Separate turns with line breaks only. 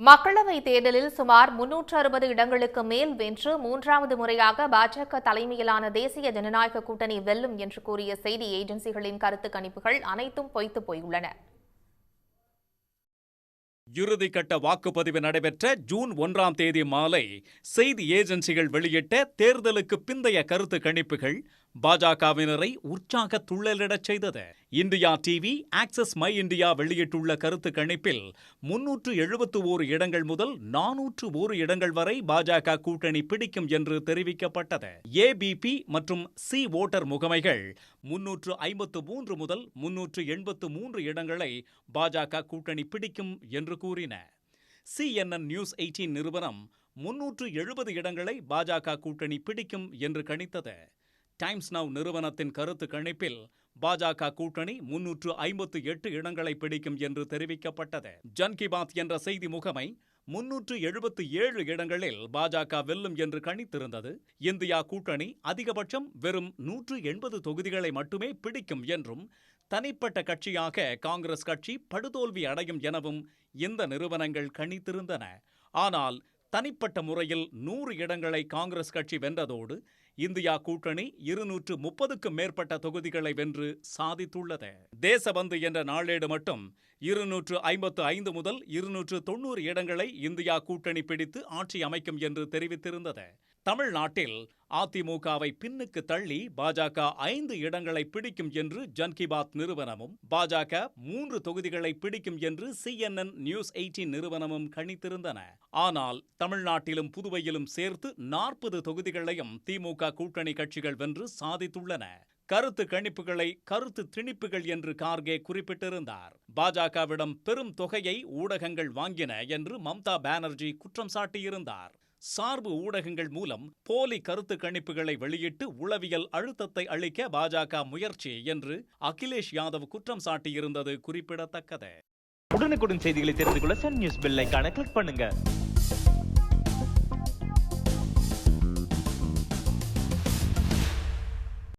மக்களவை தேர்தலில் சுமார் முன்னூற்று அறுபது இடங்களுக்கு மேல் வென்று மூன்றாவது முறையாக பாஜக தலைமையிலான தேசிய ஜனநாயக கூட்டணி வெல்லும் என்று கூறிய செய்தி ஏஜென்சிகளின் கருத்து கணிப்புகள் அனைத்தும் பொய்த்து போயுள்ளன.
இறுதிக்கட்ட வாக்குப்பதிவு நடைபெற்ற ஜூன் ஒன்றாம் தேதி மாலை செய்தி ஏஜென்சிகள் வெளியிட்ட தேர்தலுக்கு பிந்தைய கருத்து கணிப்புகள் பாஜகவினரை உற்சாக துள்ளலிடச் செய்தது. India TV Axis My India வெளியிட்டுள்ள கருத்து கணிப்பில் முன்னூற்று எழுபத்து ஓரு இடங்கள் முதல் நானூற்று ஓரு இடங்கள் வரை பாஜக கூட்டணி பிடிக்கும் என்று தெரிவிக்கப்பட்டது. ஏபிபி மற்றும் சி ஓட்டர் முகமைகள் முன்னூற்று ஐம்பத்து மூன்று முதல் முன்னூற்று எண்பத்து மூன்று இடங்களை பாஜக கூட்டணி பிடிக்கும் என்று கூறின. சிஎன்என் நியூஸ் எயிட்டீன் நிறுவனம் முன்னூற்று எழுபது இடங்களை பாஜக கூட்டணி பிடிக்கும் என்று கணித்தது. டைம்ஸ் நவ் நிறுவனத்தின் கருத்து கணிப்பில் பாஜக கூட்டணி முன்னூற்று ஐம்பத்து எட்டு இடங்களை பிடிக்கும் என்று தெரிவிக்கப்பட்டது. ஜன் கி பாத் என்ற செய்தி முகமை முன்னூற்று எழுபத்து ஏழு இடங்களில் பாஜக வெல்லும் என்று கணித்திருந்தது. இந்தியா கூட்டணி அதிகபட்சம் வெறும் நூற்று எண்பது தொகுதிகளை மட்டுமே பிடிக்கும் என்றும் தனிப்பட்ட கட்சியாக காங்கிரஸ் கட்சி படுதோல்வி அடையும் எனவும் இந்த நிறுவனங்கள் கணித்திருந்தன. ஆனால் தனிப்பட்ட முறையில் நூறு இடங்களை காங்கிரஸ் கட்சி வென்றதோடு இந்தியா கூட்டணி இருநூற்று முப்பதுக்கும் மேற்பட்ட தொகுதிகளை வென்று சாதித்துள்ளது. தேசபந்து என்ற நாளேடு மட்டும் இருநூற்று ஐம்பத்து ஐந்து முதல் இருநூற்று தொண்ணூறு இடங்களை இந்தியா கூட்டணி பிடித்து ஆட்சி அமைக்கும் என்று தெரிவித்திருந்தது. தமிழ்நாட்டில் அதிமுகவை பின்னுக்கு தள்ளி பாஜக ஐந்து இடங்களை பிடிக்கும் என்று ஜன்கி பாத் நிறுவனமும் பாஜக மூன்று தொகுதிகளை பிடிக்கும் என்று சிஎன்என் நியூஸ் எயிட்டீன் நிறுவனமும் கணித்திருந்தன. ஆனால் தமிழ்நாட்டிலும் புதுவையிலும் சேர்த்து நாற்பது தொகுதிகளையும் திமுக கூட்டணி கட்சிகள் வென்று சாதித்துள்ளன. கருத்து கணிப்புகளை கருத்து திணிப்புகள் என்று கார்கே குறிப்பிட்டிருந்தார். பாஜகவிடம் பெரும் தொகையை ஊடகங்கள் வாங்கின என்று மம்தா பானர்ஜி குற்றம் சாட்டியிருந்தார். சார்பு ஊடகங்கள் மூலம் போலி கருத்து கணிப்புகளை வெளியிட்டு உளவியல் அழுத்தத்தை அளிக்க பாஜக முயற்சி என்று அகிலேஷ் யாதவ் குற்றம் சாட்டியிருந்தது குறிப்பிடத்தக்கது.
உடனுக்குடன் செய்திகளை தெரிந்து கொள்ள சன் நியூஸ் பெல் கிளிக் பண்ணுங்க.